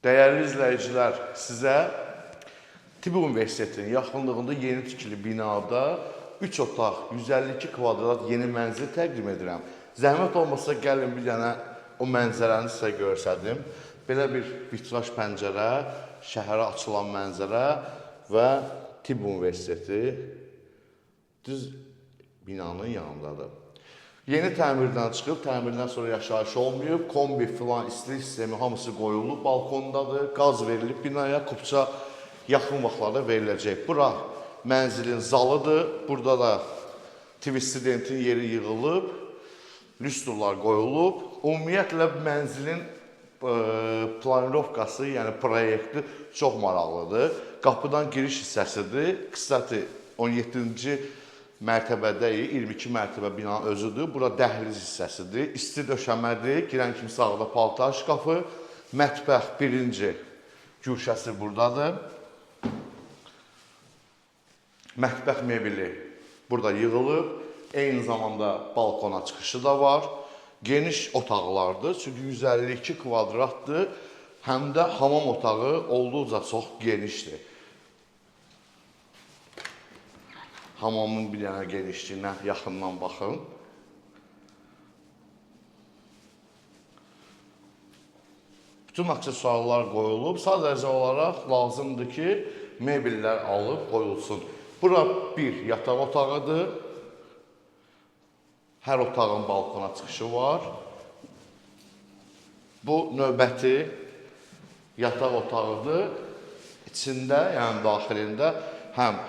Dəyərli izləyicilər, sizə Tibb Universitetinin yaxınlığında yeni tikili binada 3 otaq, 152 kvadrat yeni mənzil təqdim edirəm. Zəhmət olmasa gəlin bir dənə o mənzərəni sizə göstərdim. Belə bir vitraj pəncərə, şəhərə açılan mənzərə və Tibb Universiteti düz binanın yanındadır. Yeni təmirdən çıxıb, təmirdən sonra yaşayış olmayıb, kombi filan istilik sistemi hamısı qoyulub, balkondadır, qaz verilib binaya, kupça yaxın vaxtlarda veriləcək. Bura mənzilin zalıdır. Burada da TV studentin yeri yığılıb, lüstrlar qoyulub. Ümumiyyətlə mənzilin e, planirovkası, yəni proyekti çox maraqlıdır. Qapıdan giriş hissəsidir. Qısati 17-ci mərtəbədəyik, 22 mərtəbə binanın özüdür. Bura dəhliz hissəsidir. İsti döşəmədir. Girən kimi sağda paltar şkafı, mətbəx birinci güşəsi burdadır. Mətbəx mebeli burada yığılıb. Eyni zamanda balkona çıxışı da var. Geniş otaqlardır. Çünki 152 kvadratdır. Həm də hamam otağı olduqca çox genişdir. Hamamın bir dənə genişliyinə yaxından baxın. Bütün aksesuarlar qoyulub. Sadəcə olaraq lazımdır ki, mebellər alıb qoyulsun. Bura bir yataq otağıdır. Hər otağın balkona çıxışı var. Bu növbəti yataq otağıdır. İçində, yəni daxilində həm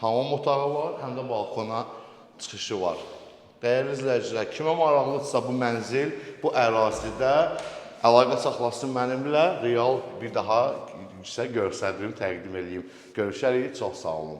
hamam otağı var, həm də balkona çıxışı var. Dəyərli izləyicilər, kimə maraqlıdırsa bu mənzil, bu ərazidə əlaqə saxlasın mənimlə, real bir daha sizə göstərdim, təqdim edeyim. Görüşərik, çox sağ olun.